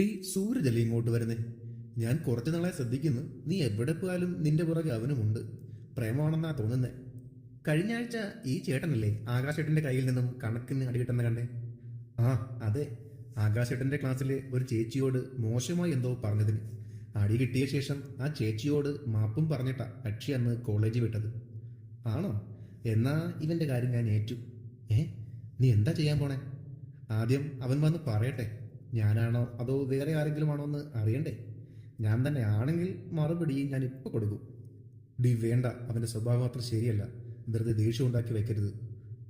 Tea സൂരജല്ലേ ഇങ്ങോട്ട് വരുന്നേ? ഞാൻ കുറച്ചു നാളെ ശ്രദ്ധിക്കുന്നു. നീ എവിടെ പോയാലും നിന്റെ പുറകെ അവനുമുണ്ട്. പ്രേമമാണെന്നാ തോന്നുന്നേ. കഴിഞ്ഞ ആഴ്ച ഈ ചേട്ടനല്ലേ ആകാശേട്ടന്റെ കയ്യിൽ നിന്നും കണക്കിന് അടികിട്ടെന്ന് കണ്ടേ? ആ അതെ. ആകാശേട്ടന്റെ ക്ലാസ്സിലെ ഒരു ചേച്ചിയോട് മോശമായി എന്തോ പറഞ്ഞതിന്. അടി കിട്ടിയ ശേഷം ആ ചേച്ചിയോട് മാപ്പും പറഞ്ഞിട്ടാ കക്ഷി അന്ന് കോളേജ് വിട്ടത്. ആണോ? എന്നാ ഇവന്റെ കാര്യം ഞാൻ ഏറ്റു. ഏ? നീ എന്താ ചെയ്യാൻ പോണേ? ആദ്യം അവൻ വന്ന് പറയട്ടെ. ഞാനാണോ? അതോ വേറെ ആരെങ്കിലും ആണോ എന്ന് അറിയണ്ടേ? ഞാൻ തന്നെ ആണെങ്കിൽ മറുപടി ഞാൻ ഇപ്പൊ കൊടുക്കും. ഡി വേണ്ട. അവന്റെ സ്വഭാവം അത്ര ശരിയല്ല. വെറുതെ ദേഷ്യം ഉണ്ടാക്കി വെക്കരുത്.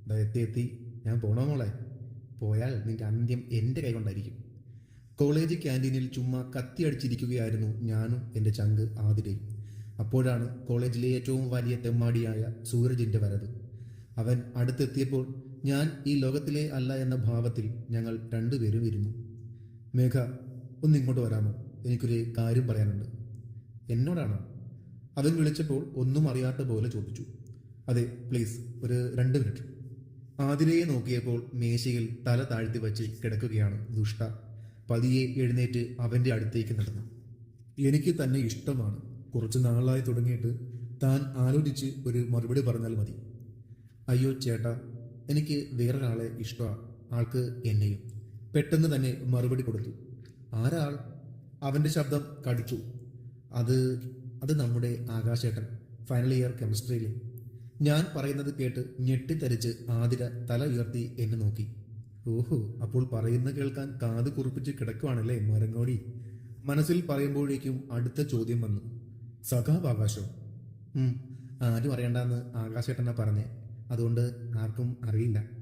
ദാ എത്തി എത്തി. ഞാൻ പോണോ മോളെ? പോയാൽ നിന്റെ അന്ത്യം എന്റെ കൈ കൊണ്ടായിരിക്കും. കോളേജ് ക്യാന്റീനിൽ ചുമ്മാ കത്തിയടിച്ചിരിക്കുകയായിരുന്നു ഞാനും എന്റെ ചങ്ക് ആതിരയും. അപ്പോഴാണ് കോളേജിലെ ഏറ്റവും വലിയ തെമ്മാടിയായ സൂരജിന്റെ വരവ്. അവൻ അടുത്തെത്തിയപ്പോൾ ഞാൻ ഈ ലോകത്തിലെ അല്ല എന്ന ഭാവത്തിൽ ഞങ്ങൾ രണ്ടുപേരും ഇരുന്നു. മേഘ ഒന്ന് ഇങ്ങോട്ട് വരാമോ? എനിക്കൊരു കാര്യം പറയാനുണ്ട്. എന്നോടാണോ? അവൻ വിളിച്ചപ്പോൾ ഒന്നും അറിയാത്ത പോലെ ചോദിച്ചു. അതെ പ്ലീസ് ഒരു രണ്ട് മിനിറ്റ്. ആതിരയെ നോക്കിയപ്പോൾ മേശയിൽ തല താഴ്ത്തി വച്ച് കിടക്കുകയാണ് ദുഷ്ട. പതിയെ എഴുന്നേറ്റ് അവന്റെ അടുത്തേക്ക് നടന്നു. എനിക്ക് തന്നെ ഇഷ്ടമാണ്. കുറച്ച് നാളായി തുടങ്ങിയിട്ട് താൻ ആലോചിച്ച് ഒരു മറുപടി പറഞ്ഞാൽ മതി. അയ്യോ ചേട്ടാ എനിക്ക് വേറൊരാളെ ഇഷ്ടമാണ് ആൾക്ക് എന്നെയും. പെട്ടെന്ന് തന്നെ മറുപടി കൊടുത്തു. ആരാൾ? അവന്റെ ശബ്ദം കടിച്ചു. അത് അത് നമ്മുടെ ആകാശേട്ടൻ ഫൈനൽ ഇയർ കെമിസ്ട്രിയിൽ ഞാൻ പറയുന്നത് കേട്ട് ഞെട്ടിത്തരിച്ച് ആതിര തല ഉയർത്തി എന്നെ നോക്കി. ഓഹോ അപ്പോൾ പറയുന്ന കേൾക്കാൻ കാത് കുറിപ്പിച്ച് കിടക്കുവാണല്ലേ മരങ്ങോടി? മനസ്സിൽ പറയുമ്പോഴേക്കും അടുത്ത ചോദ്യം വന്നു. സഖാവ് ആകാശം. ആരും അറിയണ്ടെന്ന് ആകാശേട്ടനാ പറഞ്ഞേ. അതുകൊണ്ട് ആർക്കും അറിയില്ല.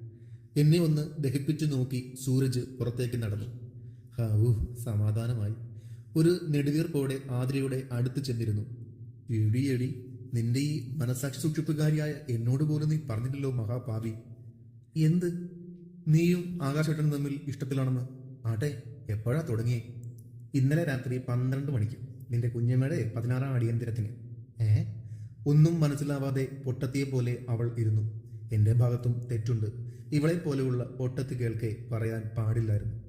എന്നെ ഒന്ന് ദഹിപ്പിച്ചു നോക്കി സൂരജ് പുറത്തേക്ക് നടന്നു. ഹാവൂ സമാധാനമായി. ഒരു നെടുവീർപ്പോടെ ആതിരയുടെ അടുത്ത് ചെന്നിരുന്നു. എടി നിന്റെ ഈ മനസാക്ഷി സൂക്ഷിപ്പുകാരിയായ എന്നോട് പോലും നീ പറഞ്ഞില്ലല്ലോ മഹാപാവി. എന്ത്? നീയും ആകാശേട്ടനും തമ്മിൽ ഇഷ്ടത്തിലാണെന്ന്. ആട്ടെ എപ്പോഴാ തുടങ്ങിയേ? ഇന്നലെ രാത്രി പന്ത്രണ്ട് മണിക്ക്. നിന്റെ കുഞ്ഞമ്മയുടെ പതിനാറാം അടിയന്തരത്തിന്. ഏ? ഒന്നും മനസ്സിലാവാതെ പൊട്ടത്തിയെ പോലെ അവൾ ഇരുന്നു. എന്റെ ഭാഗത്തും തെറ്റുണ്ട്. ഇവളെ പോലെയുള്ള ഒട്ടത്ത് കേൾക്കെ പറയാൻ പാടില്ലായിരുന്നു.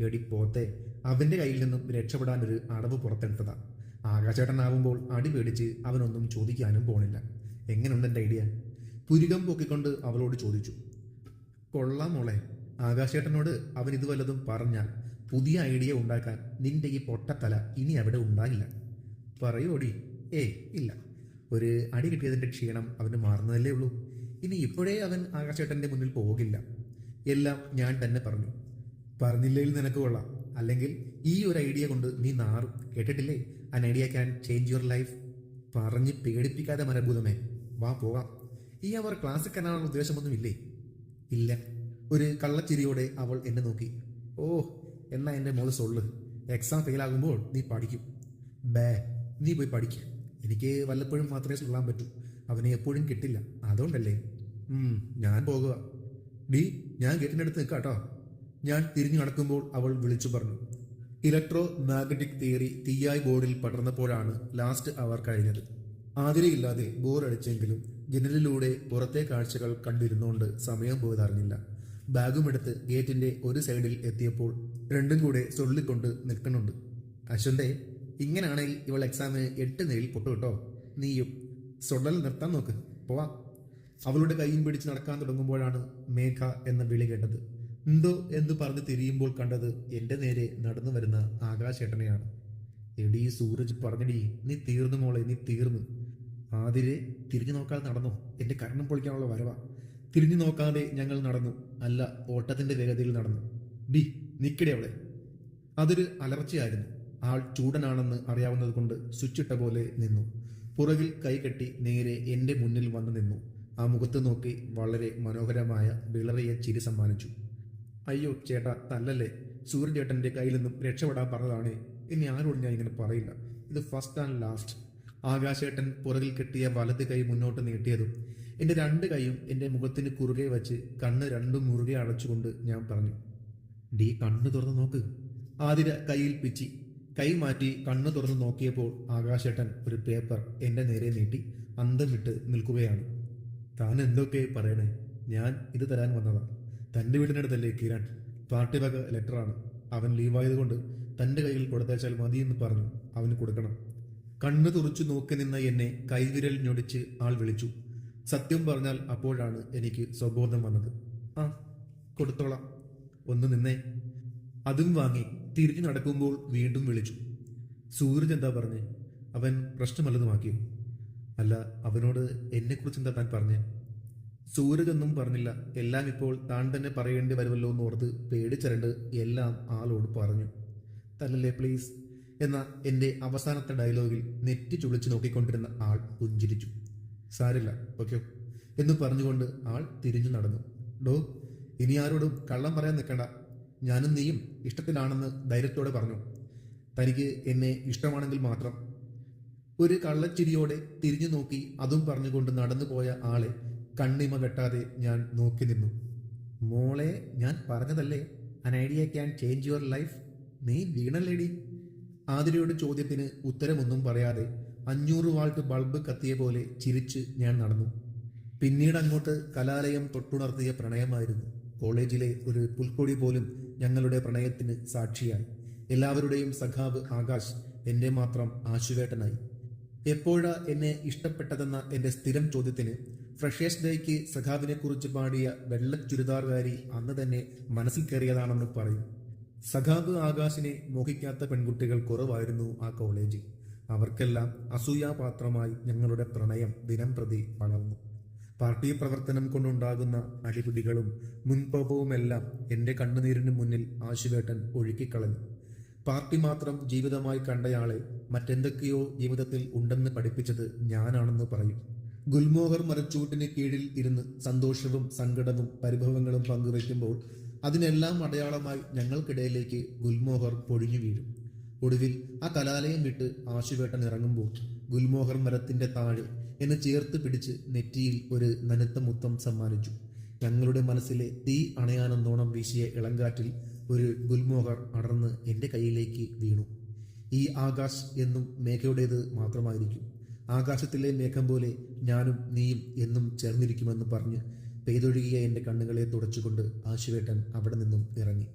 എടി പോത്തെ അവന്റെ കയ്യിൽ നിന്നും രക്ഷപ്പെടാൻ ഒരു അടവ് പുറത്തെടുത്തതാ. ആകാശേട്ടനാവുമ്പോൾ അടി പേടിച്ച് അവനൊന്നും ചോദിക്കാനും പോണില്ല. എങ്ങനെയുണ്ട് എന്റെ ഐഡിയ? പുരികം പൊക്കിക്കൊണ്ട് അവളോട് ചോദിച്ചു. കൊള്ളാം മോളെ ആകാശേട്ടനോട് അവൻ ഇത് വല്ലതും പറഞ്ഞാൽ പുതിയ ഐഡിയ ഉണ്ടാക്കാൻ നിന്റെ ഈ പൊട്ടത്തല ഇനി അവിടെ ഉണ്ടാകില്ല. പറയോടി. ഏയ് ഇല്ല. ഒരു അടി കിട്ടിയതിന്റെ ക്ഷീണം അവന് മാറുന്നതല്ലേ ഉള്ളൂ. ഇനി ഇപ്പോഴേ അവൻ ആകാശേട്ടന്റെ മുന്നിൽ പോകില്ല. എല്ലാം ഞാൻ തന്നെ പറഞ്ഞു. പറഞ്ഞില്ലെങ്കിൽ നിനക്ക് കൊള്ളാം. അല്ലെങ്കിൽ ഈ ഒരു ഐഡിയ കൊണ്ട് നീ നാറും. കേട്ടിട്ടില്ലേ? An idea can change your life പറഞ്ഞ് പേടിപ്പിക്കാതെ മരഭൂതമേ വാ പോകാം. ഈ അവർ ക്ലാസ്സിൽ ഉദ്ദേശമൊന്നും ഉദ്ദേശമൊന്നുമില്ലേ? ഇല്ല. ഒരു കള്ളച്ചിരിയോടെ അവൾ എന്നെ നോക്കി. ഓ എന്നാ എന്റെ മോൾ സൊള്ളു. എക്സാം ഫെയിലാകുമ്പോൾ നീ പഠിക്കും. ബേ നീ പോയി പഠിക്ക്. എനിക്ക് വല്ലപ്പോഴും മാത്രമേ സുള്ളാൻ പറ്റൂ. അവനെ എപ്പോഴും കിട്ടില്ല. അതുകൊണ്ടല്ലേ? ഞാൻ പോകുക. ഡി ഞാൻ ഗേറ്റിനടുത്ത് നിൽക്കാം കേട്ടോ ഞാൻ തിരിഞ്ഞു നടക്കുമ്പോൾ അവൾ വിളിച്ചു പറഞ്ഞു. ഇലക്ട്രോ മാഗ്നറ്റിക് തിയറി തീയായി ബോർഡിൽ പടർന്നപ്പോഴാണ് ലാസ്റ്റ് അവർ കഴിഞ്ഞത്. ആതിരയില്ലാതെ ബോറടിച്ചെങ്കിലും ജനലിലൂടെ പുറത്തെ കാഴ്ചകൾ കണ്ടിരുന്നുകൊണ്ട് സമയം പോയതറിഞ്ഞില്ല ബാഗുമെടുത്ത് ഗേറ്റിന്റെ ഒരു സൈഡിൽ എത്തിയപ്പോൾ രണ്ടും കൂടെ ചൊള്ളിക്കൊണ്ട് നിൽക്കുന്നുണ്ട്. അശ്വന്റെ ഇങ്ങനാണെങ്കിൽ ഇവൾ എക്സാമിന് എട്ട് നെയിൽ പൊട്ടു കേട്ടോ. നീയും സൊടൽ നിർത്താൻ നോക്ക്. പോവാം. അവളുടെ കൈയും പിടിച്ച് നടക്കാൻ തുടങ്ങുമ്പോഴാണ് മേഘ എന്ന വിളി കേട്ടത്. എന്തോ എന്ന് പറഞ്ഞ് തിരിയുമ്പോൾ കണ്ടത് എന്റെ നേരെ നടന്നു വരുന്ന ആകാശേട്ടനെയാണ്. എടി സൂരജ് പറഞ്ഞടി നീ തീർന്നു മോളെ നീ തീർന്നു. ആതിരെ തിരിഞ്ഞു നോക്കാതെ നടന്നു. എന്റെ കരണം പൊളിക്കാനുള്ള വരവാ. തിരിഞ്ഞു നോക്കാതെ ഞങ്ങൾ നടന്നു. അല്ല ഓട്ടത്തിന്റെ വേഗതയിൽ നടന്നു. ഡി നിക്കടി അവളെ. അതൊരു അലർച്ചയായിരുന്നു. ആൾ ചൂടനാണെന്ന് അറിയാവുന്നത് കൊണ്ട് സ്വിച്ചിട്ട പോലെ നിന്നു. പുറകിൽ കൈകെട്ടി നേരെ എന്റെ മുന്നിൽ വന്നു നിന്നു. ആ മുഖത്ത് നോക്കി വളരെ മനോഹരമായ വിളറിയ ചിരി സമ്മാനിച്ചു. അയ്യോ ചേട്ടാ തല്ലല്ലേ? സൂര്യൻ ചേട്ടന്റെ കയ്യിൽ നിന്നും രക്ഷപ്പെടാൻ പറഞ്ഞതാണേ. ഇനി ആരോട് ഞാൻ ഇങ്ങനെ പറയില്ല. ഇത് ഫസ്റ്റ് ആൻഡ് ലാസ്റ്റ്. ആകാശേട്ടൻ പുറകിൽ കെട്ടിയ വലത് കൈ മുന്നോട്ട് നീട്ടിയതും എന്റെ രണ്ട് കൈയും എന്റെ മുഖത്തിന് കുറുകെ വച്ച് കണ്ണ് രണ്ടും മുറുകെ അടച്ചുകൊണ്ട് ഞാൻ പറഞ്ഞു ഡീ കണ്ണ് തുറന്ന് നോക്ക് ആതിര കയ്യിൽ പിച്ചി കൈ കണ്ണു തുറന്നു നോക്കിയപ്പോൾ ആകാശേട്ടൻ ഒരു പേപ്പർ എന്റെ നേരെ നീട്ടി അന്തം വിട്ട് നിൽക്കുകയാണ്. താൻ എന്തൊക്കെ പറയണേ? ഞാൻ ഇത് തരാൻ വന്നതാ. തന്റെ വീടിനടുത്തല്ലേ കിരൺ? പാർട്ടി വക ലെറ്ററാണ് അവൻ ലീവായതുകൊണ്ട് തന്റെ കയ്യിൽ കൊടുത്തേച്ചാൽ മതിയെന്ന് പറഞ്ഞു അവന് കൊടുക്കണം. കണ്ണു തുറച്ചു നോക്കി നിന്ന എന്നെ കൈവിരൽ ഞൊടിച്ച് ആൾ വിളിച്ചു. സത്യം പറഞ്ഞാൽ അപ്പോഴാണ് എനിക്ക് സ്വബോധം വന്നത്. ആ കൊടുത്തോളാം. ഒന്ന് നിന്നേ. അതും വാങ്ങി. തിരിഞ്ഞു നടക്കുമ്പോൾ വീണ്ടും വിളിച്ചു. സൂരജ് എന്താ പറഞ്ഞ്? അവൻ പ്രശ്നമല്ലതുമാക്കിയോ അല്ല അവനോട് എന്നെക്കുറിച്ച് എന്താ താൻ പറഞ്ഞേ? സൂരജ് ഒന്നും പറഞ്ഞില്ല. എല്ലാം ഇപ്പോൾ താൻ തന്നെ പറയേണ്ടി വരുമല്ലോ എന്ന് ഓർത്ത് പേടിച്ചരണ്ട് എല്ലാം ആളോട് പറഞ്ഞു. തല്ലല്ലേ പ്ലീസ് എന്ന എന്റെ അവസാനത്തെ ഡയലോഗിൽ നെറ്റി ചുളിച്ച് നോക്കിക്കൊണ്ടിരുന്ന ആൾ പുഞ്ചിരിച്ചു. സാരില്ല ഓക്കെ എന്ന് പറഞ്ഞുകൊണ്ട് ആൾ തിരിഞ്ഞു നടന്നു. ഡോ ഇനി ആരോടും കള്ളം പറയാൻ നിൽക്കണ്ട. ഞാനും നീയും ഇഷ്ടത്തിലാണെന്ന് ധൈര്യത്തോടെ പറഞ്ഞു. തനിക്ക് എന്നെ ഇഷ്ടമാണെങ്കിൽ മാത്രം. ഒരു കള്ളച്ചിരിയോടെ തിരിഞ്ഞു നോക്കി അതും പറഞ്ഞുകൊണ്ട് നടന്നു പോയ ആളെ കണ്ണിമ വെട്ടാതെ ഞാൻ നോക്കി നിന്നു. മോളെ ഞാൻ പറഞ്ഞതല്ലേ? An idea can change your life നീ വീണല്ലേടി? ആതിരയുടെ ചോദ്യത്തിന് ഉത്തരമൊന്നും പറയാതെ അഞ്ഞൂറ് വാൾട്ട് ബൾബ് കത്തിയ പോലെ ചിരിച്ച് ഞാൻ നടന്നു. പിന്നീട് അങ്ങോട്ട് കലാലയം തൊട്ടുണർത്തിയ പ്രണയമായിരുന്നു. കോളേജിലെ ഒരു പുൽക്കൊടി പോലും ഞങ്ങളുടെ പ്രണയത്തിന് സാക്ഷിയായി. എല്ലാവരുടെയും സഖാവ് ആകാശ് എന്റെ മാത്രം ആശുവേട്ടനായി. എപ്പോഴാ എന്നെ ഇഷ്ടപ്പെട്ടതെന്ന എന്റെ സ്ഥിരം ചോദ്യത്തിന് ഫ്രഷേഴ്സ് ഡേക്ക് സഖാവിനെ കുറിച്ച് പാടിയ വെള്ള ചുരിദാർകാരി അന്ന് തന്നെ മനസ്സിൽ കയറിയതാണെന്ന് പറയും. സഖാവ് ആകാശിനെ മോഹിക്കാത്ത പെൺകുട്ടികൾ കുറവായിരുന്നു ആ കോളേജിൽ. അവർക്കെല്ലാം അസൂയാപാത്രമായി ഞങ്ങളുടെ പ്രണയം ദിനം പ്രതി വളർന്നു. പാർട്ടി പ്രവർത്തനം കൊണ്ടുണ്ടാകുന്ന അടിപിടികളും മുൻകോപവുമെല്ലാം എന്റെ കണ്ണുനീരിന് മുന്നിൽ ആശുവേട്ടൻ ഒഴുക്കിക്കളഞ്ഞു. പാർട്ടി മാത്രം ജീവിതമായി കണ്ടയാളെ മറ്റെന്തൊക്കെയോ ജീവിതത്തിൽ ഉണ്ടെന്ന് പഠിപ്പിച്ചത് ഞാനാണെന്ന് പറയും. ഗുൽമോഹർ മരച്ചൂട്ടിന് കീഴിൽ ഇരുന്ന് സന്തോഷവും സങ്കടവും പരിഭവങ്ങളും പങ്കുവയ്ക്കുമ്പോൾ അതിനെല്ലാം അടയാളമായി ഞങ്ങൾക്കിടയിലേക്ക് ഗുൽമോഹർ പൊഴിഞ്ഞു വീഴും. ഒടുവിൽ ആ കലാലയം വിട്ട് ആശുവേട്ടൻ ഇറങ്ങുമ്പോൾ ഗുൽമോഹർ മരത്തിന്റെ താഴെ എന്നെ ചേർത്ത് പിടിച്ച് നെറ്റിയിൽ ഒരു നനുത്ത മുത്തം സമ്മാനിച്ചു. ഞങ്ങളുടെ മനസ്സിലെ തീ അണയാനെന്നോണം വീശിയ ഇളങ്കാറ്റിൽ ഒരു ഗുൽമോഹർ അടർന്ന് എന്റെ കയ്യിലേക്ക് വീണു. ഈ ആകാശ് എന്നും മേഘയുടേത് മാത്രമായിരിക്കും. ആകാശത്തിലെ മേഘം പോലെ ഞാനും നീയും എന്നും ചേർന്നിരിക്കുമെന്ന് പറഞ്ഞ് പെയ്തൊഴുകിയ എന്റെ കണ്ണുകളെ തുടച്ചുകൊണ്ട് ആശുവേട്ടൻ അവിടെ നിന്നും ഇറങ്ങി.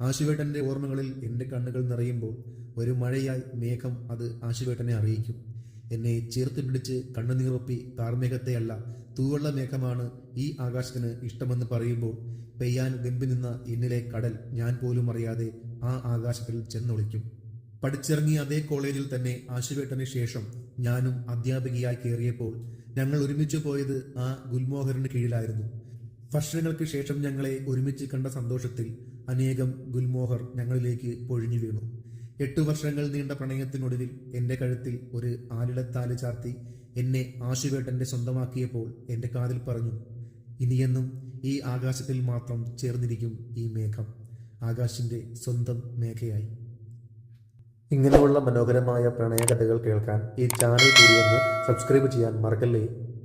ആശുവേട്ടന്റെ ഓർമ്മകളിൽ എന്റെ കണ്ണുകൾ നിറയുമ്പോൾ ഒരു മഴയായി മേഘം അത് ആശുവേട്ടനെ അറിയിക്കും. എന്നെ ചേർത്ത് പിടിച്ച് കണ്ണുനീറൊപ്പി കാർമേഘത്തെയല്ല തൂവെള്ള മേഘമാണ് ഈ ആകാശത്തിന് ഇഷ്ടമെന്ന് പറയുമ്പോൾ പെയ്യാൻ വെമ്പി നിന്ന എന്നിലെ കടൽ ഞാൻ പോലും അറിയാതെ ആ ആകാശത്തിൽ ചെന്നൊളിക്കും. പഠിച്ചിറങ്ങിയ അതേ കോളേജിൽ തന്നെ ആശുവേട്ടന് ശേഷം ഞാനും അധ്യാപികയായി കയറിയപ്പോൾ ഞങ്ങൾ ഒരുമിച്ച് പോയത് ആ ഗുൽമോഹറിന് കീഴിലായിരുന്നു. വർഷങ്ങൾക്ക് ശേഷം ഞങ്ങളെ ഒരുമിച്ച് കണ്ട സന്തോഷത്തിൽ അനേകം ഗുൽമോഹർ ഞങ്ങളിലേക്ക് പൊഴിഞ്ഞു വീണു. എട്ടു വർഷങ്ങൾ നീണ്ട പ്രണയത്തിനൊടുവിൽ എന്റെ കഴുത്തിൽ ഒരു ആലിടത്താൽ ചാർത്തി എന്നെ ആശുവേട്ടന്റെ സ്വന്തമാക്കിയപ്പോൾ എന്റെ കാതിൽ പറഞ്ഞു ഇനിയെന്നും ഈ ആകാശത്തിൽ മാത്രം ചേർന്നിരിക്കും ഈ മേഘം. ആകാശിന്റെ സ്വന്തം മേഘയായി. ഇങ്ങനെയുള്ള മനോഹരമായ പ്രണയകഥകൾ കേൾക്കാൻ ഈ ചാനൽ കൂടി ഒന്ന് സബ്സ്ക്രൈബ് ചെയ്യാൻ മറക്കല്ലേ?